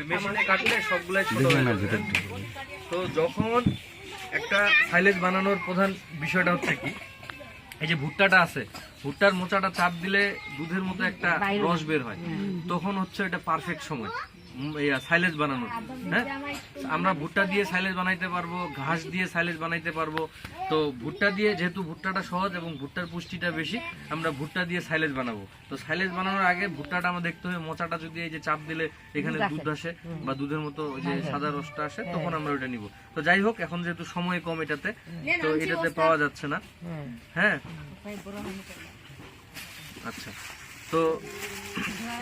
ওই মেশিনে কাটলে সবগুলাই ছোট হয়ে যাবে। হ্যাঁ? তো যখন একটা সাইলেজ বানানোর প্রধান বিষয়টা হচ্ছে কি এই যে ভুট্টাটা আছে ভুট্টার মোচাটা চাপ দিলে দুধের মতো একটা রস বের হয়। তখন হচ্ছে এটা পারফেক্ট সময়। সাইলেজ বানানোর হ্যাঁ আমরা ভুট্টা দিয়ে সাইলেজ বানাইতে পারব ঘাস দিয়ে সাইলেজ বানাইতে পারব। তো ভুট্টা দিয়ে যেহেতু ভুট্টাটা সহজ এবং ভুট্টার পুষ্টিটা বেশি আমরা ভুট্টা দিয়ে সাইলেজ বানাবো। তো সাইলেজ বানানোর আগে ভুট্টাটা আমরা দেখতে হবে মোচাটা যদি এই যে চাপ দিলে এখানে দুধ আসে। বা দুধের মতো ওই যে সাদা রসটা আসে তখন আমরা ওইটা নিব। তো যাই হোক এখন যেহেতু সময় কম এটাতে তো এটাতে পাওয়া যাচ্ছে না। হ্যাঁ? আচ্ছা। তো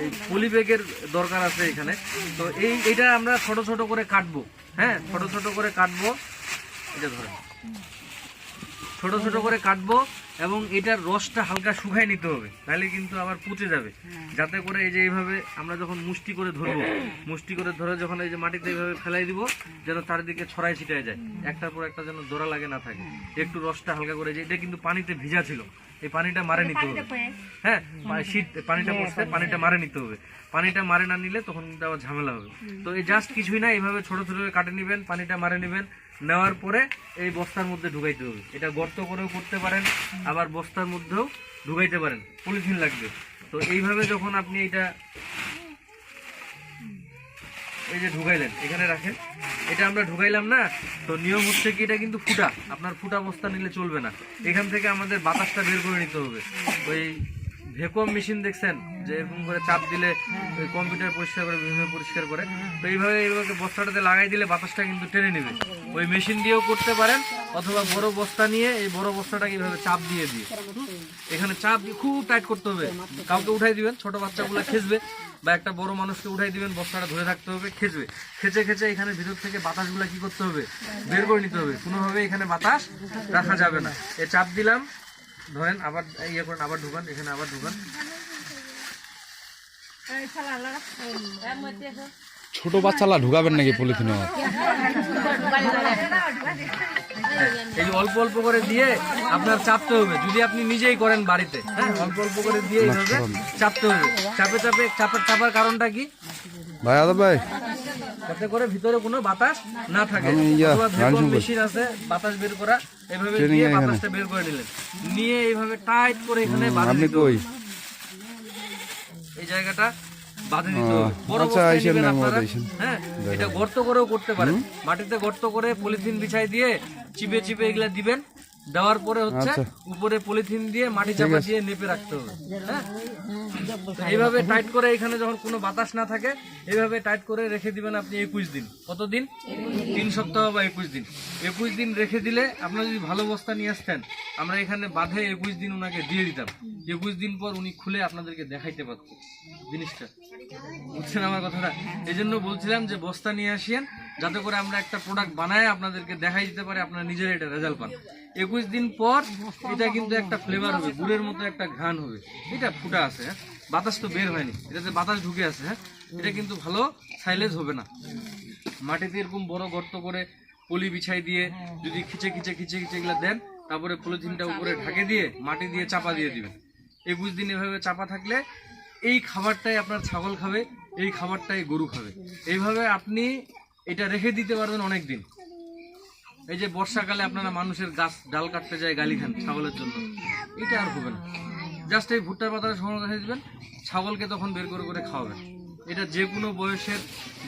এই পলি ব্যাগের দরকার আছে এখানে। তো এই, এটা আমরা ছোট ছোট করে কাটবো। হ্যাঁ ছোট ছোট করে কাটবো। এটা ধরে ছোট ছোট করে কাটবো এবং এটার রসটা হালকা শুকাই নিতে হবে, তাহলে কিন্তু আবার পচে যাবে। যাতে করে এই যে এইভাবে আমরা যখন মুষ্টি করে ধরবো, মুষ্টি করে ধরে যখন এই যে মাটিতে এইভাবে ফেলাই দিব, যেন চারিদিকে ছড়াই ছিটায় যায়। একটার পর একটা যেন দোরা লাগে না থাকে। একটু রসটা হালকা করে যে, এটা কিন্তু পানিতে ভিজা ছিল। এই পানিটা মারে নিতে হবে হ্যাঁ শীত পানিটা পড়ছে পানিটা মারে নিতে হবে। পানিটা মারে না নিলে তখন কিন্তু আবার ঝামেলা হবে। তো এই জাস্ট কিছুই না এইভাবে ছোট ছোট করে কাটে নেবেন পানিটা মারে নেবেন। নেওয়ার পরে এই বস্তার মধ্যে ঢুকাইতে হবে। এটা গর্ত করেও করতে পারেন আবার বস্তার মধ্যেও ঢুকাইতে পারেন। পলিথিন লাগবে। তো এইভাবে যখন আপনি এটা এই যে ঢুকাইলেন, এখানে রাখেন। এটা আমরা ঢুকাইলাম না, তো নিয়ম হচ্ছে কি, এটা কিন্তু ফুটা। আপনার ফুটা বস্তা নিলে চলবে না। এখান থেকে আমাদের বাতাসটা বের করে নিতে হবে। ওই ভেকুয়াম মেশিন দেখছেন? যে এরকম করে চাপ দিলে ওই কম্পিউটার পরিষ্কার করে, বিভিন্ন পরিষ্কার করে। তো এইভাবে এইভাবে বস্তাটাতে লাগাই দিলে বাতাসটা কিন্তু টেনে নেবে। ওই মেশিন দিয়েও করতে পারেন, অথবা বড় বস্তা নিয়ে এই বড় বস্তাটাকে এইভাবে চাপ দিয়ে দিয়ে। এখানে চাপ দিয়ে খুব টাইট করতে হবে। কাউকে উঠাই দিবেন, ছোট বাচ্চাগুলো খেঁচবে, বা একটা বড় মানুষকে উঠাই দিবেন, বস্তাটা ধরে থাকতে হবে, খেঁচবে। খেচে খেচে এখানে ভিতর থেকে বাতাসগুলো কি করতে হবে? বের করে নিতে হবে। কোনোভাবে এখানে বাতাস রাখা যাবে না। এ চাপ দিলাম ধরেন আবার ইয়ে করেন আবার ঢুকান এখানে আবার ঢুকান। ছোট বাচ্চালা ঢুকাবেন নাকি পলিথিনে? এই যে অল্প অল্প করে দিয়ে আপনার চাপতে হবে। যদি আপনি নিজেই করেন বাড়িতে হ্যাঁ অল্প অল্প করে দিয়ে এইভাবে চাপতে হবে। চাপে চাপে চাপার চাপার কারণটা কি? ভাই আদা ভাই। যাতে করে ভিতরে কোনো বাতাস না থাকে। মেশিন আছে বাতাস বের করা এভাবে দিয়ে বাতাসটা বের করে নিলেন। নিয়ে এইভাবে টাইট করে এখানে বাঁধে আপনি দিতে হবে। এই জায়গাটা বাঁধে দিতে হবে। বড় আচ্ছা, আপনারা। হ্যাঁ এটা গর্ত করেও করতে পারেন। মাটিতে গর্ত করে পলিথিন বিছাই দিয়ে চিপে চিপে এগুলা দিবেন। দেওয়ার পরে হচ্ছে আচ্ছা। উপরে পলিথিন দিয়ে মাটি চাপা দিয়ে নেপে রাখতে হবে হ্যাঁ? এইভাবে টাইট করে এখানে যখন কোনো বাতাস না থাকে এইভাবে টাইট করে রেখে দিবেন আপনি একুশ দিন। কতদিন? তিন সপ্তাহ বা একুশ দিন। একুশ দিন রেখে দিলে আপনার যদি ভালো বস্তা নিয়ে আসতেন আমরা এখানে বাধে একুশ দিন ওনাকে দিয়ে দিতাম। একুশ দিন পর উনি খুলে আপনাদেরকে দেখাইতে পারতো জিনিসটা। বুঝছেন আমার কথাটা? এই জন্য বলছিলাম যে বস্তা নিয়ে আসিয়েন, যাতে করে আমরা একটা প্রোডাক্ট বানায় আপনাদেরকে দেখাই দিতে পারে, আপনারা নিজেরা এটা রেজাল্ট পান। একুশ দিন পর এটা কিন্তু একটা ফ্লেভার হবে, গুড়ের মতো একটা ঘ্রাণ হবে। এটা ফুটা আছে হ্যাঁ? বাতাস তো বের হয়নি। এটাতে বাতাস ঢুকে আছে হ্যাঁ? এটা কিন্তু ভালো সাইলেজ হবে না। মাটিতে এরকম বড় গর্ত করে পলি বিছাই দিয়ে যদি খিচে খিচে খিচে খিচে এগুলো দেন তারপরে পলিথিনটা উপরে ঢাকে দিয়ে মাটি দিয়ে চাপা দিয়ে দিবেন। একুশ দিন এভাবে চাপা থাকলে এই খাবারটাই আপনার ছাগল খাবে, এই খাবারটাই গরু খাবে। এইভাবে আপনি এটা রেখে দিতে পারবেন অনেক দিন এই যে বর্ষাকালে আপনারা মানুষের গাছ, ডাল কাটতে যায়, গালি খান ছাগলের জন্য। এটা আর হবে না। জাস্ট এই ভুট্টার পাতাটা সরানো রেখে দিবেন, ছাগলকে তখন বের করে করে খাওয়াবেন। এটা যে কোনো বয়সের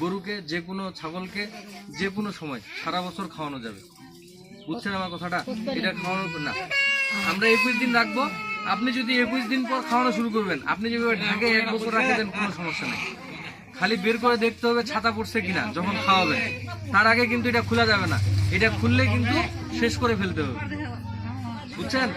গরুকে, যে কোনো ছাগলকে, যে কোনো সময় সারা বছর খাওয়ানো যাবে। বুঝছেন আমার কথাটা? এটা খাওয়ানো না। আমরা একুশ দিন রাখব। আপনি যদি একুশ দিন পর খাওয়ানো শুরু করবেন, আপনি যেভাবে ঢাকে এক বছর রাখে দেন, কোনো সমস্যা নেই। খালি বের করে দেখতে হবে ছাতা পড়ছে কিনা, যখন খাওয়াবেন। তার আগে কিন্তু এটা খোলা যাবে না। এটা খুললে কিন্তু শেষ করে ফেলতে হবে। বুঝছেন?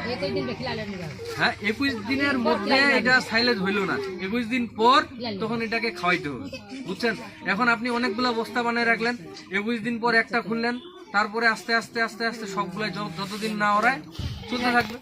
হ্যাঁ একুশ দিনের মধ্যে এটা সাইলেজ হইল না। একুশ দিন পর তখন এটাকে খাওয়াইতে হবে। বুঝছেন? এখন আপনি অনেকগুলো বস্তা বানিয়ে রাখলেন। একুশ দিন পর একটা খুললেন। তারপরে আস্তে আস্তে আস্তে আস্তে সবগুলো যতদিন না ওরায় চলতে থাকবে।